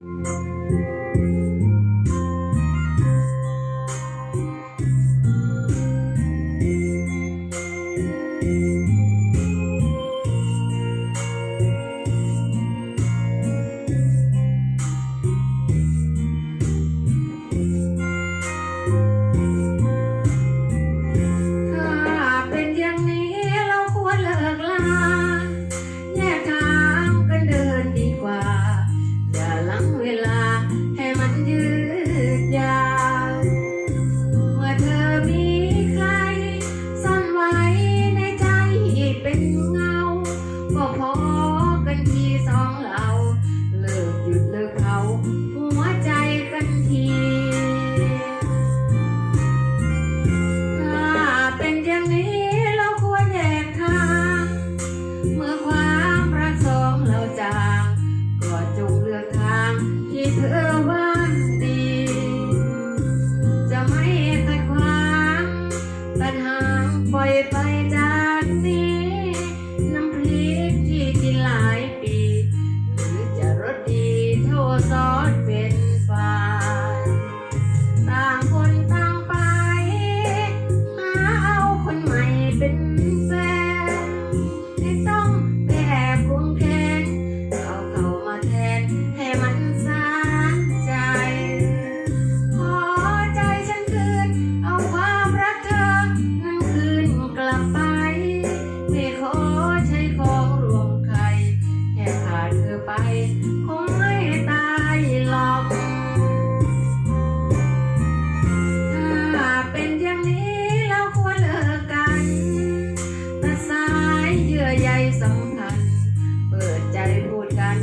Música girl. ไป คงไม่ตายหรอก ถ้าเป็นอย่างนี้แล้วควรเลิกกัน แต่สายเยื่อใยสัมพันเปิดใจพูดกัน